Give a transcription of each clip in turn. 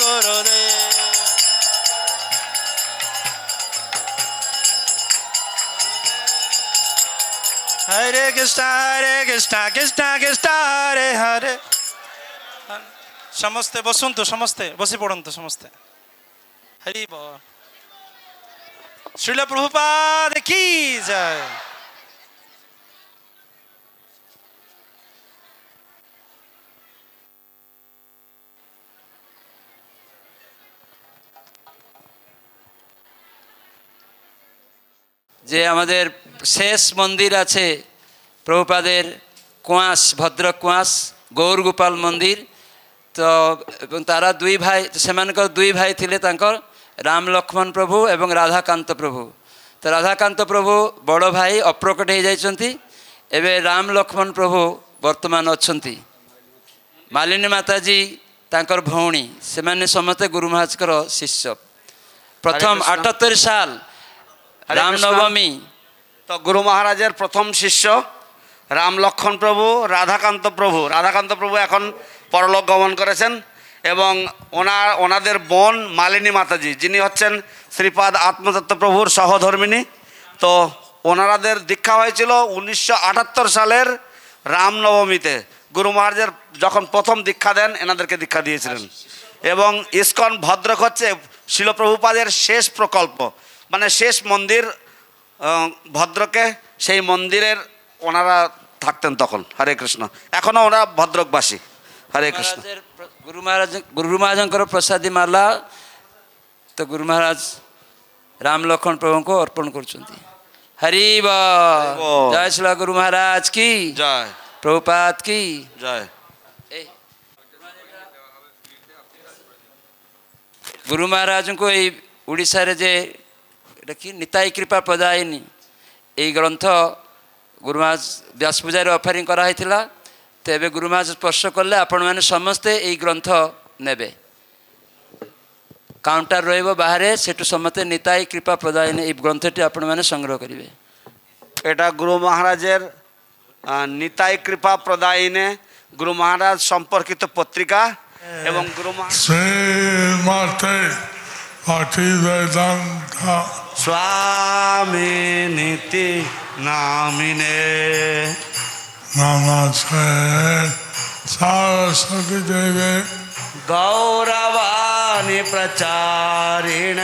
গুরুদেব হরে কৃষ্ণ হরে কৃষ্ণ কৃষ্ণ কৃষ্ণ, হরে হরে। সমস্তে বসুন তো সমস্তে, বসে পড়ুন তো সমস্তে। হরি বল শ্রীল প্রভুপাদ কি যায় যে আমাদের শেষ মন্দির আছে প্রভুপাদের কোয়াস ভদ্র কোয়াস গৌরগোপাল মন্দির। তো এবং তারা দুই ভাই সেমানকর দুই ভাই থিলে তাঙ্কর রাম লক্ষ্মণ প্রভু এবং রাধাকান্ত প্রভু তো রাধাকান্ত প্রভু বড় ভাই অপ্রকট হয়ে যাইছন্তি এবে রাম লক্ষ্মণ প্রভু বর্তমান অছন্তি মালিনী মাতাজি তাঙ্কর ভৌণী সেমানে সমস্তে গুরু মহারাজকর শিষ্য প্রথম আটাত্তর সাল রামনবমী। তো গুরু মহারাজের প্রথম শিষ্য রাম লক্ষণ প্রভু রাধাকান্ত প্রভু। রাধাকান্ত প্রভু এখন পরলোক গমন করেছেন এবং ওনার ওনাদের বোন মালিনী মাতাজি যিনি হচ্ছেন শ্রীপাদ আত্মদত্ত প্রভুর সহধর্মিনী। তো ওনারাদের দীক্ষা হয়েছিল উনিশশো আটাত্তর সালের রামনবমীতে। গুরু মহারাজের যখন প্রথম দীক্ষা দেন এনাদেরকে দীক্ষা দিয়েছিলেন। এবং ইস্কন ভদ্রক হচ্ছে শিলপ্রভুপাদের শেষ প্রকল্প। মানে শেষ মন্দির ভদ্রকে সেই মন্দিরের ওনারা থাকতেন তখন হরে কৃষ্ণ। এখনও ওরা ভদ্রকবাসী হরে কৃষ্ণ। গুরু মহারাজ গুরু মহারাজঙ্কর প্রসাদী মালা তো গুরু মহারাজ রাম লক্ষণ প্রভুঙ্কু অর্পণ করছেন। হরি জয় শ্রী গুরু মহারাজ কি? জয়। প্রভুপাত কি? জয়। গুরু মহারাজঙ্কু এই ওড়িশার যে এটা কি নিতাই কৃপা প্রদায়নি। এই গ্রন্থ গুরু মহারাজ ব্যাস পূজারে অফারিং করা হয়েছিল। তেবে গুরু মহারাজ স্পর্শ করলে আপনার সমস্তে এই গ্রন্থ নেবে। কাউন্টার রহব বাহারে সেটু সমস্তে নিতাই কৃপা প্রদায়িনী এই গ্রন্থটি আপনার সংগ্রহ করবে। এটা গুরু মহারাজের নিতাই কৃপা প্রদায়নে গুরু মহারাজ সম্পর্কিত পত্রিকা এবং গুরু মহারাজ स्वामी नीति नामिने नमस्ते सरस्वती देवे गौरवाणी प्रचारिण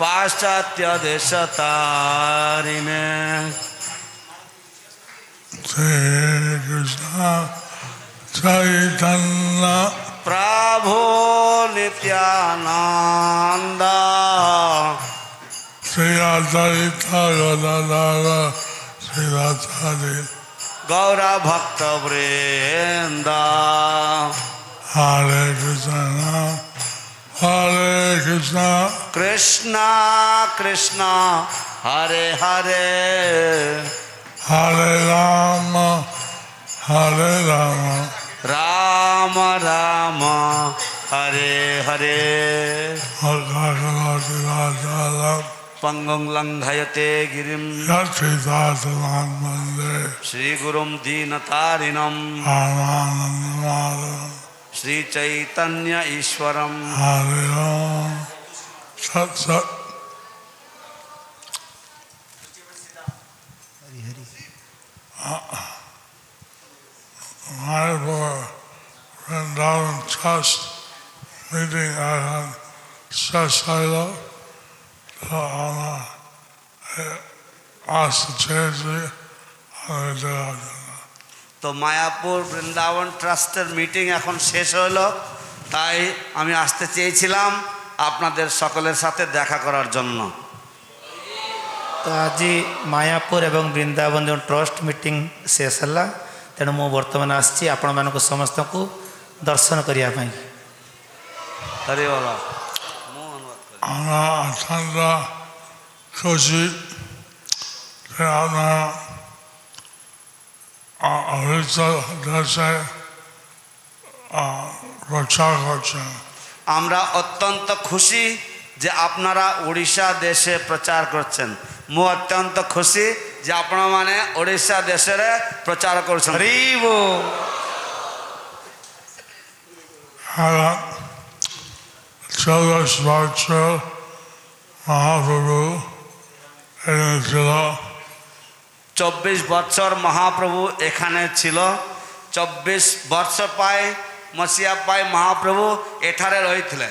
पाश्चात्य देश तारिणे श्री कृष्ण চৈতন্য। প্রভু নিত্যানন্দ। শ্রী অদ্বৈত গদাধর শ্রীরাচার্য গৌর ভক্ত বৃন্দ। হরে কৃষ্ণ হরে কৃষ্ণ। কৃষ্ণ কৃষ্ণ হরে হরে। হরে রাম হরে রাম। রাম রাম হরে হরে হরে পঙ্গং লঙ্ঘয়তে গিরিম শ্রীগুরুম দীনতারিণম শ্রীচৈতন্য ঈশ্বরম হরে সৎ সৎ My Maribor Vrindavan Trust meeting I had such I love. So I'm তো মায়াপুর বৃন্দাবন ট্রাস্টের মিটিং এখন শেষ হলো। তাই আমি আসতে চেয়েছিলাম আপনাদের সকলের সাথে দেখা করার জন্য। তো আজি মায়াপুর এবং বৃন্দাবন ট্রাস্ট মিটিং শেষ হলা। ତେଣୁ ମୁଁ ବର୍ତ୍ତମାନ ଆସିଛି ଆପଣମାନଙ୍କୁ ସମସ୍ତଙ୍କୁ ଦର୍ଶନ କରିବା ପାଇଁ হরে বলা আমরা অত্যন্ত খুশি যে আপনারা অভিজ্ঞ দেশে রক্ষা করছেন আমরা অত্যন্ত খুশি যে আপনারা ওড়িশা দেশে প্রচার করছেন ମୁଁ ଅତ୍ୟନ୍ତ ଖୁସି ଯେ ଆପଣମାନେ ଓଡ଼ିଶା ଦେଶରେ ପ୍ରଚାର କରୁଛନ୍ତି ହରିବ Ara চৌদশ বছর মহাপ্রভু এনেছিল চব্বিশ বছর মহাপ্রভু এখানে ছিল চব্বিশ ବର୍ଷ ପାଇଁ ମସିହା ପାଇଁ ମହାପ୍ରଭୁ ଏଠାରେ ରହିଥିଲେ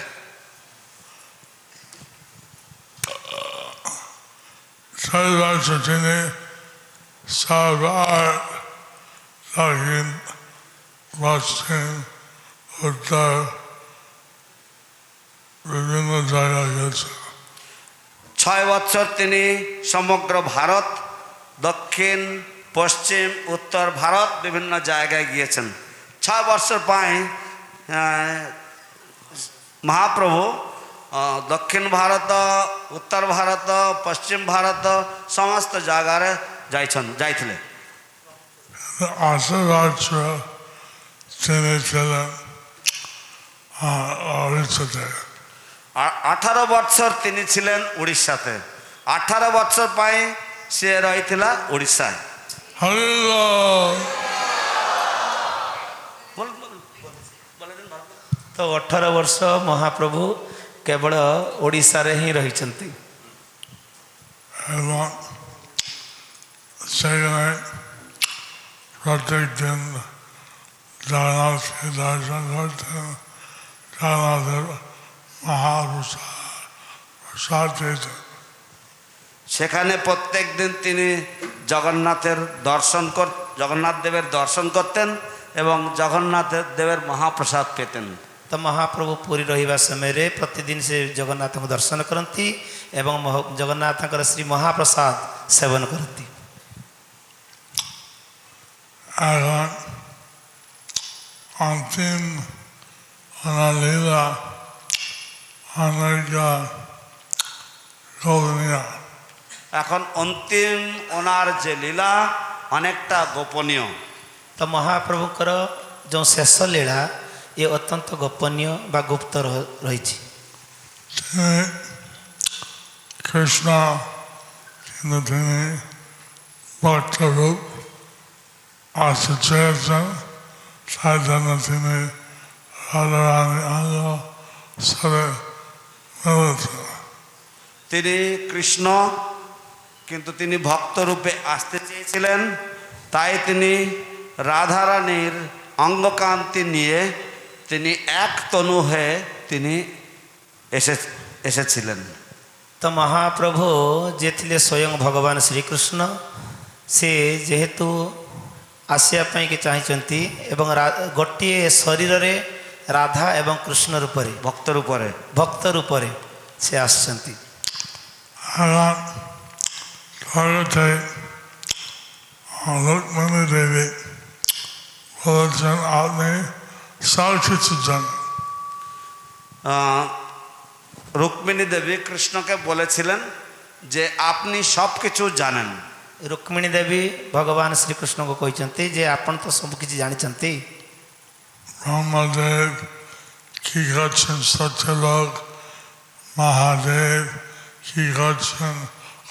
গেছে ছয় বছর তিনি সমগ্র ভারত দক্ষিণ পশ্চিম উত্তর ভারত বিভিন্ন জায়গায় গিয়েছেন। ছয় বছর আহ, মহাপ্রভু দক্ষিণ ভারত উত্তর ভারত পশ্চিম ভারত সমস্ত জায়গার যাইছেন যাইলে আঠারো বছর তিনি ছিলেন উড়িষ্যাতে। আঠারো বছর পাই সে রয়েছিলা উড়িষ্যায়। তো অঠারো বর্ষ মহাপ্রভু କେବଳ ଓଡ଼ିଶାରେ ହିଁ ରହିଛନ୍ତି এবং সেখানে প্রত্যেক দিন জগন্নাথকে দর্শন করতেন জগন্নাথের মহাপ্রসাদ প্রসাদ পেতেন সেখানে প্রত্যেক দিন তিনি জগন্নাথের দর্শন কর জগন্নাথ দেবের দর্শন করতেন এবং জগন্নাথ দেবের মহাপ্রসাদ পেতেন ତ ମହାପ୍ରଭୁ ପୁରୀ ରହିବା ସମୟରେ ପ୍ରତିଦିନ ସେ ଜଗନ୍ନାଥଙ୍କୁ ଦର୍ଶନ କରନ୍ତି ଏବଂ ମହ- ଜଗନ୍ନାଥଙ୍କର ଶ୍ରୀ ମହାପ୍ରସାଦ ସେବନ କରନ୍ତି এখন অন্তিম ওনার লীলা অনেকটা গোপনীয় এখন অন্তিম ওনার যে লীলা অনেকটা গোপনীয় ତ ମହାପ୍ରଭୁଙ୍କର ଯେଉଁ ଶେଷ ଲୀଳା এ অত্যন্ত গোপনীয় বা গুপ্ত রয়েছে। কৃষ্ণ কিন্তু তিনি ভক্তরূপ আসছেন তার জন্য তিনি তিনি কৃষ্ণ কিন্তু তিনি ভক্তরূপে আসতে চেয়েছিলেন তাই তিনি রাধারানীর অঙ্গকান্তি নিয়ে তিনি এক তনু হয়ে তিনি এসে এসেছিলেন। তো মহাপ্রভু যে লে স্বয়ং ভগবান শ্রীকৃষ্ণ সে যেহেতু আসিয়া পাইকি চাইছেন এবং গোটিয়ে শরীরে রাধা এবং কৃষ্ণ রূপরে ভক্ত রূপরে ভক্ত রূপরে সে আসছেন ভারতে লক্ষ্মণী দেবী বলছেন আপনি রুক্মিণী দেবী কৃষ্ণকে বলেছিলেন যে আপনি সব কিছু জানেন। রুক্মিণী দেবী ভগবান শ্রীকৃষ্ণকে কইছন্তি যে আপন তো সব কিছু জানিছন্তি ব্রহ্মদেব কি করছেন সত্যলোক মহাদেব কি করছেন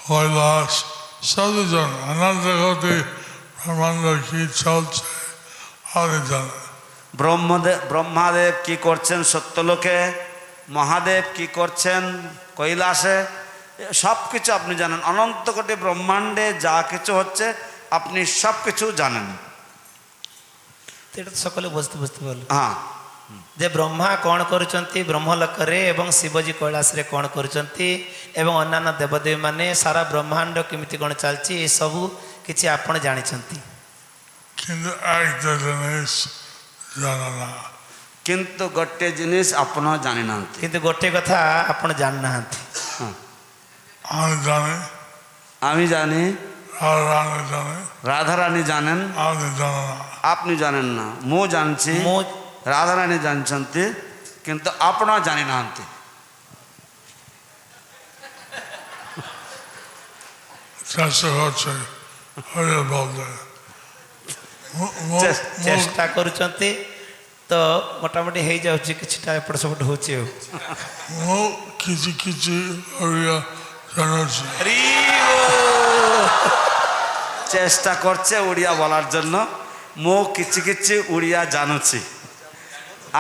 কৈলাস সবজন অনন্ত গতি ব্রহ্মাণ্ড কি চলছে আরে জানেন। ব্রহ্মদেব ব্রহ্মাদেব কি করছেন সত্যলোকে মহাদেব কি করছেন কৈলাসে সব কিছু আপনি জানেন অনন্ত কোটি ব্রহ্মাণ্ডে যা কিছু হচ্ছে আপনি সব কিছু জানেন ତ ଏଇଟା ତ ସକଲେ ବୁଝତେ ବୁଝତେ ଭଲ হ্যাঁ ଯେ ବ୍ରହ୍ମା କ'ଣ କରୁଛନ୍ତି ବ୍ରହ୍ମଲୋକରେ ଏବଂ ଶିବଜୀ କୈଳାସରେ କ'ଣ କରୁଛନ୍ତି ଏବଂ ଅନ୍ୟାନ୍ୟ ଦେବଦେବୀମାନେ ସାରା ବ୍ରହ୍ମାଣ୍ଡ କେମିତି କ'ଣ ଚାଲିଛି ଏସବୁ କିଛି ଆପଣ ଜାଣିଛନ୍ତି কিন্তু গোটে জিনিস আপনার জানি না কিন্তু গোটে কথা আপনার জানি না আমি জানি। আমি জানি রাধারানী জানেন আপনি জানেন না। মু জানছি রাধা রানী জানছেন কিন্তু আপনার জানি না চারশো বলতে চেষ্টা করুচন্তি তো মোটামুটি হয়ে যাচ্ছে কিছুটা এপট সেপট হচ্ছে কিছু কিছু চেষ্টা করছে উড়িয়া বলার জন্য মো কিছু কিছু উড়িয়া জানুছি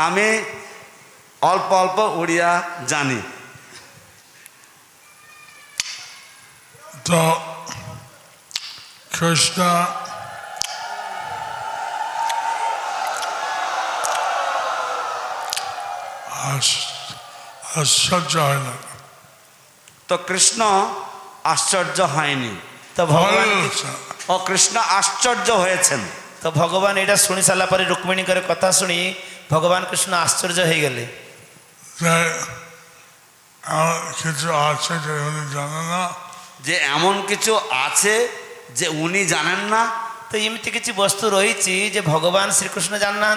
আমি অল্প অল্প উড়িয়া জানি তো কৃষ্ণা আশ্চর্য হয় না। তো কৃষ্ণ আশ্চর্য হয়নি। তো ভগবান ও কৃষ্ণ আশ্চর্য হয়েছেন। তো ভগবান এটা শুনি সারা পরে রুক্মিণীঙ্কর কথা শুনি ভগবান কৃষ্ণ আশ্চর্য হয়ে গেলে। কিছু আছে যে উনি জানেন না? যে এমন কিছু আছে যে উনি জানেন না? তো এমনি কিছু বস্তু রয়েছে যে ভগবান শ্রীকৃষ্ণ জান না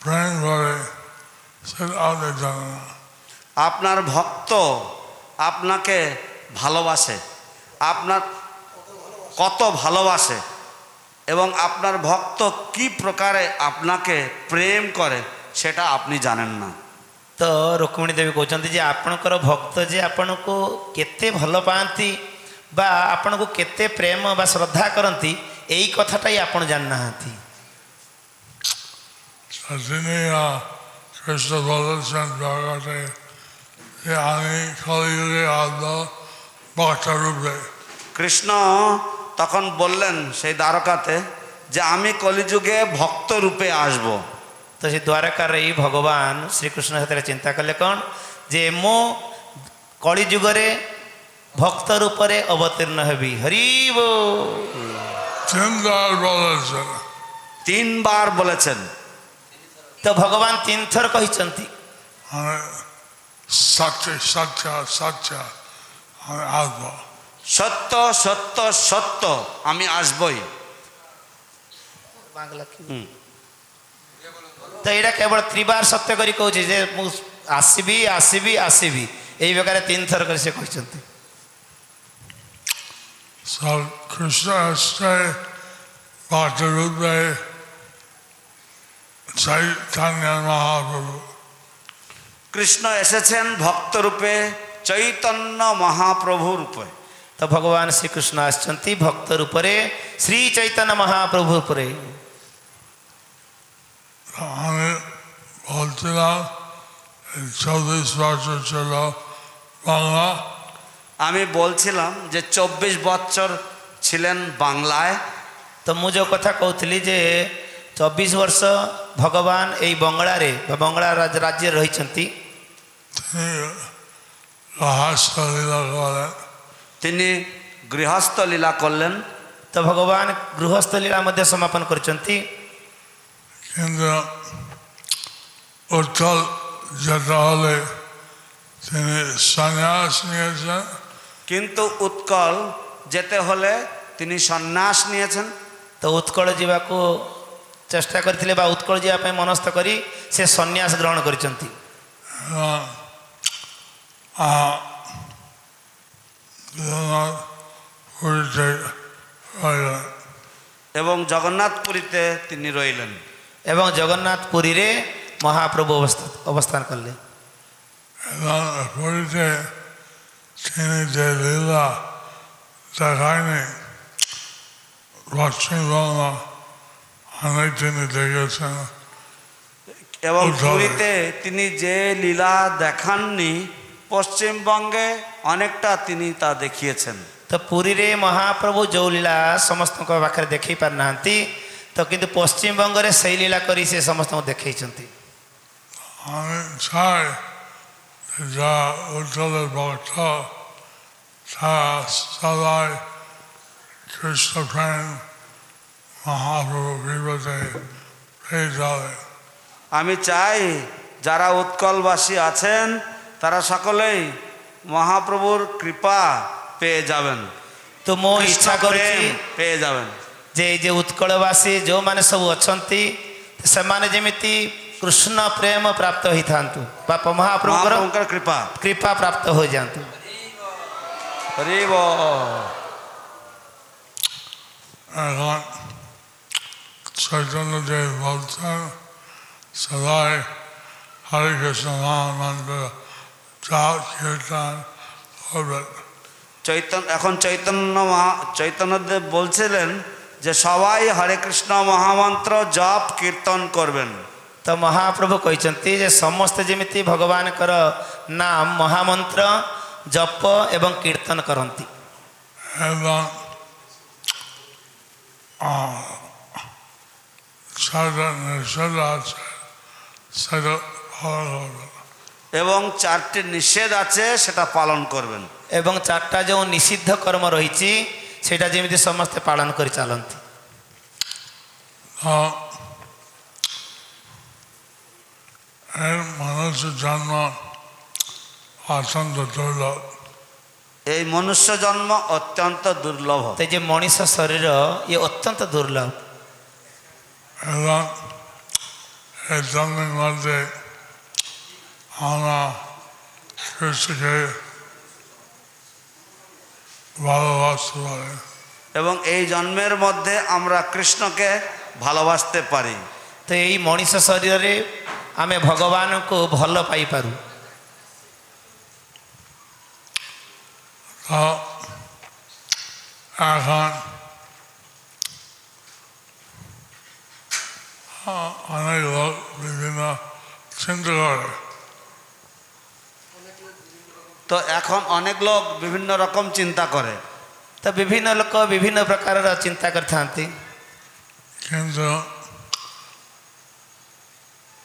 প্রেম করে সেটা আপনি জানেন না আপনার ভক্ত আপনাকে ভালোবাসে আপনার কত ভালোবাসে এবং আপনার ভক্ত কি প্রকারে আপনাকে প্রেম করে সেটা আপনি জানেন না ତ ରୁକ୍ମିଣୀ ଦେବୀ କହୁଛନ୍ତି ଯେ ଆପଣଙ୍କର ଭକ୍ତ ଯେ ଆପଣଙ୍କୁ କେତେ ଭଲ ପାଆନ୍ତି ବା ଆପଣଙ୍କୁ କେତେ ପ୍ରେମ ବା ଶ୍ରଦ୍ଧା କରନ୍ତି ଏଇ କଥାଟା ହିଁ ଆପଣ ଜାଣିନାହାନ୍ତି Atenea, বলেছেন জগতে যে আমি কলিযুগে আদ বাচ্চারূপে কৃষ্ণ তখন বললেন সেই দ্বারকাতে যে আমি কলিযুগে ভক্ত রূপে আসব। তো সেই দ্বারকার এই ভগবান শ্রীকৃষ্ণ সাথে চিন্তা কলে কোন? যে মো কলিযুগরে ভক্ত রূপরে অবতীর্ণ হবি। হরিব তিনবার বলেছেন। তিনবার বলেছেন। তো ভগবান তিন থর କହିଛନ୍ତି ସତ୍ୟ ସତ୍ୟ ସତ୍ୟ ଆମେ ଆସବ সত্য সত্য সত্য আমি আসবই। তো এটা কেবল ত্রিবার সত্য করে কৌছি যে মু আসবি আসবি আসবি। এই ব্যাপারে তিন থর করে সে କହିଛନ୍ତି কৃষ্ণ আসছে চৈতন্য মহাপ্রভু। কৃষ্ণ এসেছেন ভক্ত রূপে চৈতন্য মহাপ্রভু রূপে তো ভগবান শ্রীকৃষ্ণ আসছেন ভক্ত রূপে শ্রী চৈতন্য মহাপ্রভু রূপে আমি বলছিলাম চব্বিশ বছর ছিল বাংলা। আমি বলছিলাম যে চব্বিশ বছর ছিলেন বাংলায়। তো মু যে কথা কৌলি যে চব্বিশ বর্ষ ଭଗବାନ ଏଇ ବଙ୍ଗଳାରେ ବା ବଙ୍ଗଳା ରାଜ- ରାଜ୍ୟରେ ରହିଛନ୍ତି তিনি রহস্য লীলা করেন তিনি গৃহস্থ লীলা করলেন ତ ଭଗବାନ ଗୃହସ୍ଥ ଲୀଳା ମଧ୍ୟ ସମାପନ କରିଛନ୍ତି কিন্তু উত্তর যেতে হলে তিনি সন্ন্যাস নিয়েছেন কিন্তু উৎকল যেতে হলে তিনি সন্ন্যাস নিয়েছেন ତ ଉତ୍କଳ ଯିବାକୁ চেষ্টা করে বা উৎকল যাওয়া মনস্থ করে সে সন্ন্যাস গ্রহণ করছেন এবং জগন্নাথ পুরীতে তিনি রইলেন এবং জগন্নাথ পুরীরে মহাপ্রভু অবস্থান করলে লীলা দেখায়নি পশ্চিমবঙ্গ এবং পুরীতে তিনি যে লীলা দেখাননি পশ্চিমবঙ্গে অনেকটা তিনি তা দেখিয়েছেন। তো পুরীরে মহাপ্রভু যে লীলা সমস্ত পাখে দেখাই পার না তো কিন্তু পশ্চিমবঙ্গের সেই লীলা করে সে সমস্ত দেখাইছেন আমি চাই যা উজ্জ্বলের ভক্ত তা সদাই কৃষ্ণ মহাপ্রভু বিপদে আমি চাই যারা উৎকলবাসী আছেন তারা সকলেই মহাপ্রভুর কৃপা পেয়ে যাবেন। তো মো ইচ্ছা করে পেয়ে যাবেন। যে এই যে উৎকলবাসী যে সব অনেক সেমানে যেমিতি কৃষ্ণ প্রেম প্রাপ্ত হইথান্তু বাপ মহাপ্রভুঙ্কর কৃপা কৃপা প্রাপ্ত হয়ে যান্তু হরিব এখন চৈতন্যদেব বলছেন সবাই হরে কৃষ্ণ মহামন্ত্র যা কীর্তন করবেন চৈতন্য এখন চৈতন্য মহা চৈতন্যদেব বলছিলেন যে সবাই হরে কৃষ্ণ মহামন্ত্র জপ কীর্তন করবেন ତ ମହାପ୍ରଭୁ କହିଛନ୍ତି ଯେ ସମସ୍ତେ ଯେମିତି ଭଗବାନଙ୍କର ନାମ ମହାମନ୍ତ୍ର ଜପ ଏବଂ କୀର୍ତ୍ତନ କରନ୍ତି এবং এবং চারটি নিষেধ আছে সেটা পালন করবেন। এবং চারটা যে নিষিদ্ধ কর্ম রয়েছে সেটা যেমি সমস্তে পালন করে চালন্তি। মানুষ জন্ম অত্যন্ত দুর্লভ। এই মনুষ্য জন্ম অত্যন্ত দুর্লভ। এই যে মনীষ শরীর ইয়ে অত্যন্ত দুর্লভ। এবং এই জন্মের মধ্যে আমরা কৃষিকে ভালোবাসতে পারি এবং এই জন্মের মধ্যে আমরা কৃষ্ণকে ভালোবাসতে পারি। তো এই মনীষ শরীরে আমি ভগবানকে ভালো পাইপারু এখন আ- অনেক লোক বিভিন্ন চিন্তা করে তো এখন অনেক লোক বিভিন্ন রকম চিন্তা করে ତ ବିଭିନ୍ନ ଲୋକ ବିଭିନ୍ନ ପ୍ରକାରର ଚିନ୍ତା କରିଥାନ୍ତି কিন্তু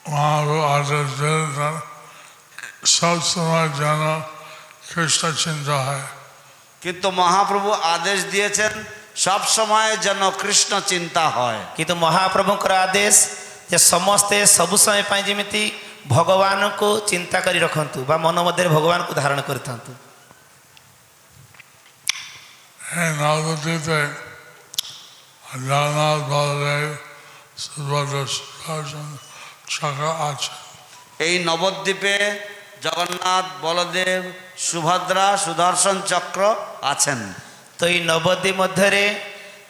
মহাপ্রভু আদেশ দিয়েছেন সবসময় যেন কৃষ্ণ চিন্তা হয় কিন্তু মহাপ্রভু আদেশ দিয়েছেন সব সময় যেন কৃষ্ণ চিন্তা হয় କିନ୍ତୁ ମହାପ୍ରଭୁଙ୍କର ଆଦେଶ ଯେ ସମସ୍ତେ ସବୁ ସମୟ ପାଇଁ ଯେମିତି ଭଗବାନଙ୍କୁ ଚିନ୍ତା କରି ରଖନ୍ତୁ ବା ମନ ମଧ୍ୟରେ ଭଗବାନଙ୍କୁ ଧାରଣ କରିଥାନ୍ତୁ এই নবদ্বীপে জগন্নাথ বলদেব সুভদ্র সুদর্শন চক্র আছে এই নবদ্বীপে জগন্নাথ বলদেব সুভদ্রা সুদর্শন চক্র আছেন ତ ଏଇ ନବଦ୍ୱୀପ ମଧ୍ୟରେ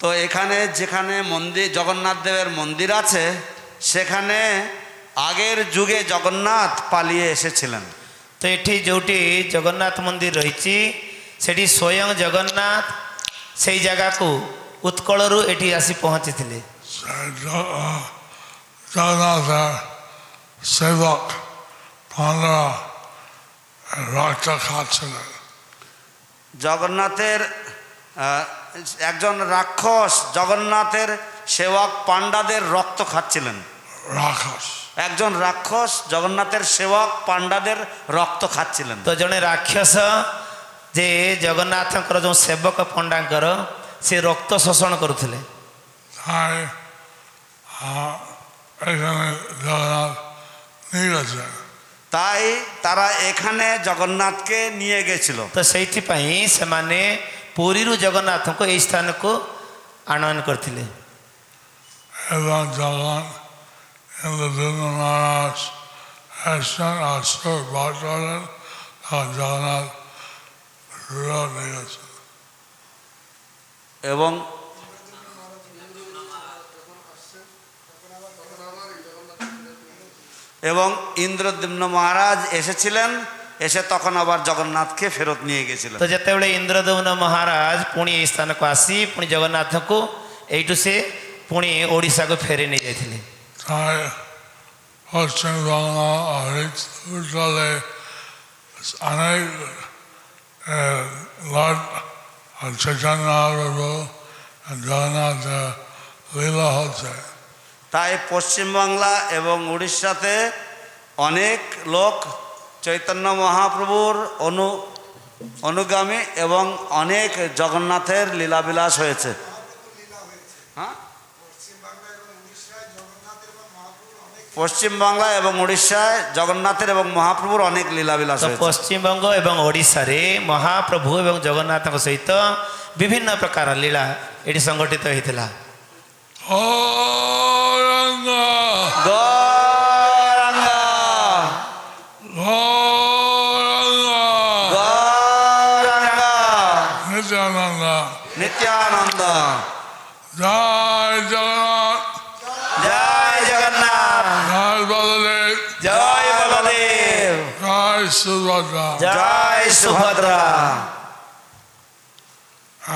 তো এখানে যেখানে মন্দির জগন্নাথ দেবের মন্দির আছে সেখানে আগের যুগে জগন্নাথ পালিয়ে এসেছিলেন। তো এটি যেটি জগন্নাথ মন্দির রয়েছে সেটি স্বয়ং জগন্নাথ সেই জায়গাকে উৎকল এটি আসি পৌঁছিলে সেবক জগন্নাথের একজন রাক্ষস জগন্নাথের সেবক পাণ্ডাদের রক্ত খাচ্ছিলেন। রাক্ষস। একজন রাক্ষস জগন্নাথের সেবক পাণ্ডাদের রক্ত খাচ্ছিলেন। তো জনে রাক্ষস যে জগন্নাথঙ্কর যে সেবক পণ্ডাঙ্কর সে রক্ত শোষণ করুলে তাই তারা এখানে জগন্নাথকে নিয়ে গেছিল। তো সেইপাই সেমানে ପୁରୀରୁ ଜଗନ୍ନାଥଙ୍କୁ ଏଇ ସ୍ଥାନକୁ ଆନୟନ କରିଥିଲେ এবং যখন ইন্দ্রদুম্ন মহারাজ আসছেন আসর বাদ করেন তখন জগন্নাথ রুড়ো নিয়ে গেছে এবং এবং ইন্দ্রদ্যুম্ন মহারাজ এসেছিলেন এসে তখন আবার জগন্নাথকে ফেরত নিয়ে গেছিল। তো যেতবে ইন্দ্রদেবন মহারাজ পুঁ এই স্থানকে আসি পুঁ জগন্নাথকে এইটু সে পুঁ ওড়শাকে ফেরে নিয়ে যাই তাই পশ্চিমবাংলা এবং উড়িষ্যাতে অনেক লোক চৈতন্য মহাপ্রভুর অনু অনুগামী এবং অনেক জগন্নাথের লীলাবিলাস হয়েছে। হ্যাঁ? পশ্চিমবাংলা এবং উড়িষ্যায় জগন্নাথের এবং মহাপ্রভুর অনেক লীলাবিলাস পশ্চিমবঙ্গ এবং ওড়িশারে মহাপ্রভু এবং জগন্নাথ সহিত বিভিন্ন প্রকার লীলা এটি সংগঠিত হয়েছিল নিত্যানন্দ নিত্যানন্দ জয় জগন্নাথ জয় জগন্নাথ জয় বলদেব জয় বলদেব জয় সুভদ্রা জয় সুভদ্রা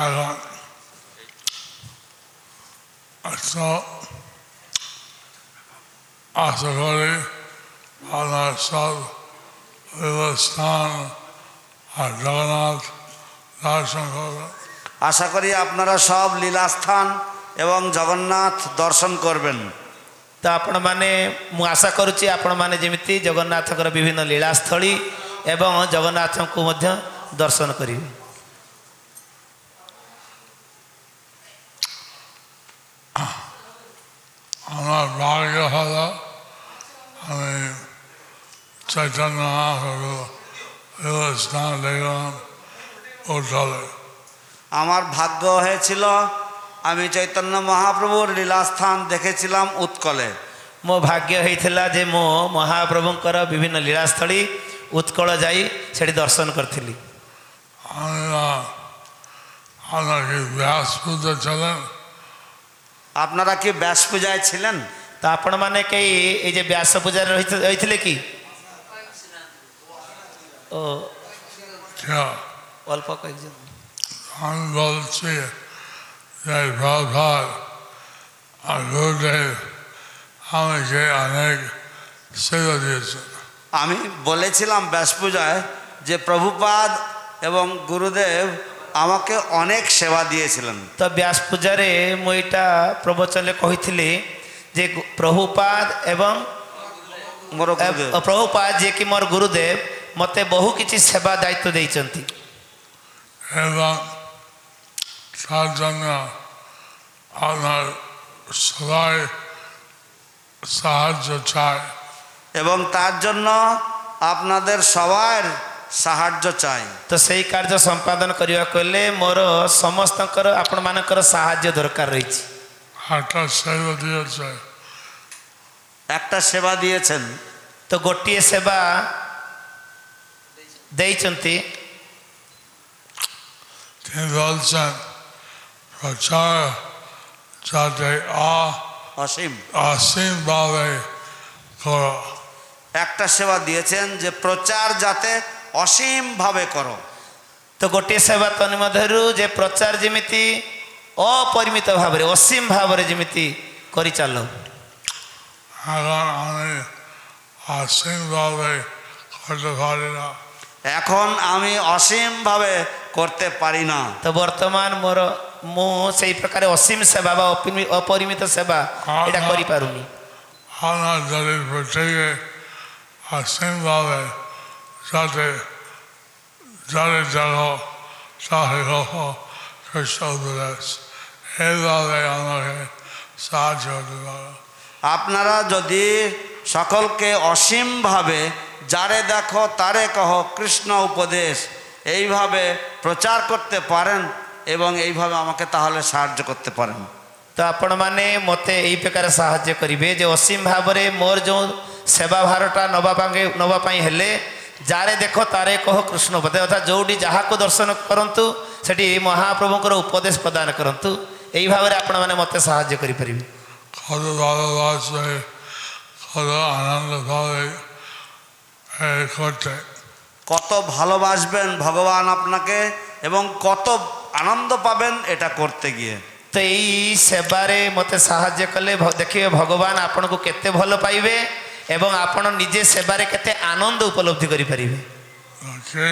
এখন আচ্ছা আশা করি আপনার সব স্থান আর জগন্নাথ দর্শন করবেন আশা করি আপনারা সব লীলাস্থান এবং জগন্নাথ দর্শন করবেন। তো আপনার মু আশা করছি আপনার যেমি জগন্নাথর বিভিন্ন লীলাস্থলী এবং জগন্নাথকে মধ্য দর্শন করবে আমার ভাগ্য হল আমি চৈতন্য স্নান দেখলাম। আমার ভাগ্য হয়েছিল আমি চৈতন্য মহাপ্রভুর লীলাস্থান দেখেছিলাম উৎকলে ମୋ ଭାଗ୍ୟ ହେଇଥିଲା ଯେ ମୁଁ ମହାପ୍ରଭୁଙ୍କର ବିଭିନ୍ନ ଲୀଳାସ୍ଥଳୀ ଉତ୍କଳ ଯାଇ ସେଠି ଦର୍ଶନ କରିଥିଲି আমি আপনাকে ব্যাস পুজো ছিলেন আপনারা কি ব্যাস পূজায় ছিলেন ତ ଆପଣମାନେ କେହି ଏଇ ଯେ ବ୍ୟାସ ପୂଜାରେ ରହି- ରହିଥିଲେ କି ଓ অল্প কয়েকজন। আমি বলছি যে প্রভাত গুরুদেব আমাকে অনেক সেবা দিয়েছেন আমি বলেছিলাম ব্যাস পূজায় যে প্রভুপাদ এবং গুরুদেব আমাকে অনেক সেবা দিয়েছিলেন। তো ব্যাস পূজারে মু এটা প্রবচনে কহিলি যে প্রভুপাদ এবং প্রভুপাদ যে কি মোর গুরুদেব মতে বহু কিছু সেবা দায়িত্ব দিয়েছেন এবং তার জন্য আপনার সবাই সাহায্য চায় এবং তার জন্য আপনাদের সবার সাহায্য চাই ତ ସେଇ କାର୍ଯ୍ୟ ସମ୍ପାଦନ କରିବାକୁ ହେଲେ ମୋର ସମସ୍ତଙ୍କର ଆପଣମାନଙ୍କର ସାହାଯ୍ୟ ଦରକାର ରହିଛି একটা সেবা দিয়েছে একটা সেবা দিয়েছেন ତ ଗୋଟିଏ ସେବା ଦେଇଛନ୍ତି একটা সেবা দিয়েছেন যে প্রচার যাতে অসীম ভাবে করো। তো গোটিয়ে সেবা তন্নি যে প্রচার যেমিতি অপরিমিত ভাবে অসীম ভাবে যেমিতি করে চাল। অসীম ভাবে করতে পারি না এখন আমি অসীমভাবে করতে পারি না। তো বর্তমান মোর মু সেই প্রকারে অসীম সেবা বা অপরিমিত সেবা এটা করিপারুনি। আমরা তাদের যাতে যেন আপনারা যদি সকলকে অসীমভাবে যারে দেখো তারে কহ কৃষ্ণ উপদেশ এইভাবে প্রচার করতে পারেন এবং এইভাবে আমাকে তাহলে সাহায্য করতে পারেন। তো আপনার মতে এই প্রকার সাহায্য করবে যে অসীম ভাবে মোর যে সেবা ভারটা নেওয়া নেওয়া হলে যারে দেখো তারে কহ কৃষ্ণ পদে অর্থাৎ যেটি যাহা দর্শন করতু সেটি এই মহাপ্রভুঙ্কর উপদেশ প্রদান করতু এই ভাবে আপনার মতো সাহায্য করে পারি আনন্দ ভাবে করতে। কত ভালোবাসবেন ভগবান আপনাকে এবং কত আনন্দ পাবেন এটা করতে গিয়ে। তো এই সেবারে মতে সাহায্য করলে দেখবে ভগবান আপনার কেতে ভালো পাইবে এবং আপন নিজে সেবারে কেতে আনন্দ উপলব্ধি করে পারিবে। আচ্ছা,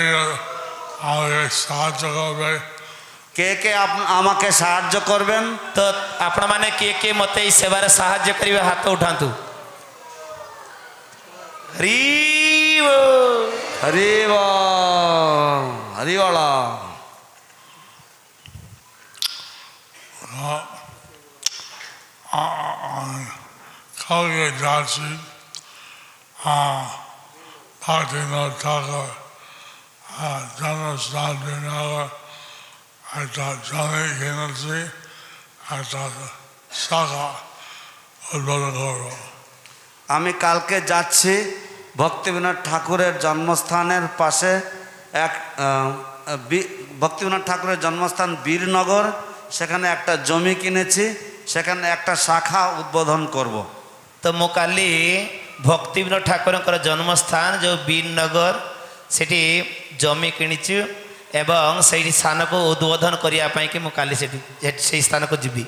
সাহায্য করবে? কে কে আমাকে সাহায্য করবেন? তো আপনার মানে কে কে মতে এই সেবারে সাহায্য করিবে হাত উঠান্তু। হরি যাচ্ছি ঠাকুর দিনগর একটা কিনেছি একটা শাখা উদ্বোধন করব আমি কালকে যাচ্ছি ভক্তিবিনোদ ঠাকুরের জন্মস্থানের পাশে এক ভক্তিবিনোদ ঠাকুরের জন্মস্থান বীরনগর সেখানে একটা জমি কিনেছি সেখানে একটা শাখা উদ্বোধন করব। তো ମୁଁ କାଲି ଭକ୍ତିବିନୋଦ ଠାକୁରଙ୍କର ଜନ୍ମସ୍ଥାନ ଯେଉଁ ବୀରନଗର ସେଠି ଜମି କିଣିଛୁ ଏବଂ ସେଇଠି ସ୍ଥାନକୁ ଉଦ୍ବୋଧନ କରିବା ପାଇଁକି ମୁଁ କାଲି ସେଠି ସେଇ ସ୍ଥାନକୁ ଯିବି।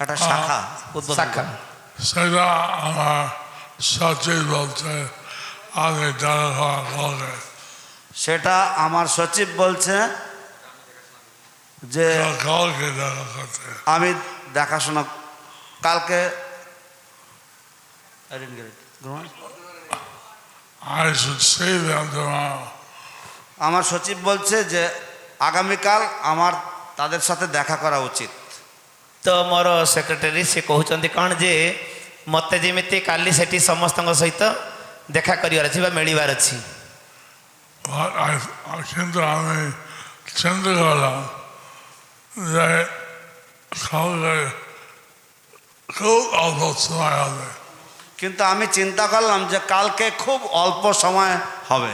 একটা শাখা শাখা সেটা আমার সচিব বলছে আমি হ্যাঁ, বলে। সেটা আমার সচিব বলছে যে হ্যাঁ, কালকে আমি দেখাশোনা কালকে uh, আমার সচিব বলছে যে আগামীকাল আমার তাদের সাথে দেখা করা উচিত। তো মোর সেক্রেটারি সে কুমার যে ମୋତେ ଯେମିତି କାଲି ସେଠି ସମସ୍ତଙ୍କ ସହିତ ଦେଖା କରିବାର ଅଛି ବା ମିଳିବାର ଅଛି But I, কিন্তু আমি চিন্তা করলাম যে কালকে খুব অল্প সময় হবে কিন্তু আমি চিন্তা করলাম যে কালকে খুব অল্প সময় হবে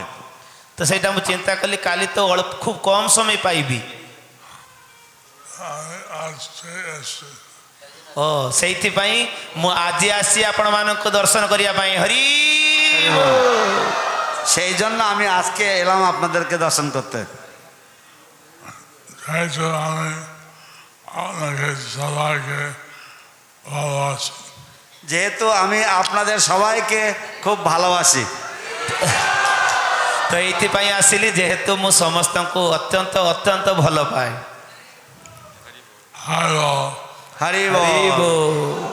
ତ ସେଇଟା ମୁଁ ଚିନ୍ତା କଲି କାଲି ତ ଅଳ୍ପ ଖୁବ୍ କମ୍ ସମୟ ପାଇବି আমি আজকে এসে ଓ ସେଇଥିପାଇଁ ମୁଁ ଆଜି ଆସି ଆପଣମାନଙ୍କୁ ଦର୍ଶନ କରିବା ପାଇଁ ହରି সেই জন্য আমি আজকে এলাম আপনাদেরকে দর্শন করতে যেহেতু আমি আপনাকে সবাইকে ভালোবাসি যেহেতু আমি আপনাদের সবাইকে খুব ভালোবাসি ତ ଏଇଥିପାଇଁ ଆସିଲି ଯେହେତୁ ମୁଁ ସମସ୍ତଙ୍କୁ ଅତ୍ୟନ୍ତ ଅତ୍ୟନ୍ତ ଭଲ ପାଏ হ্যালো হরি বল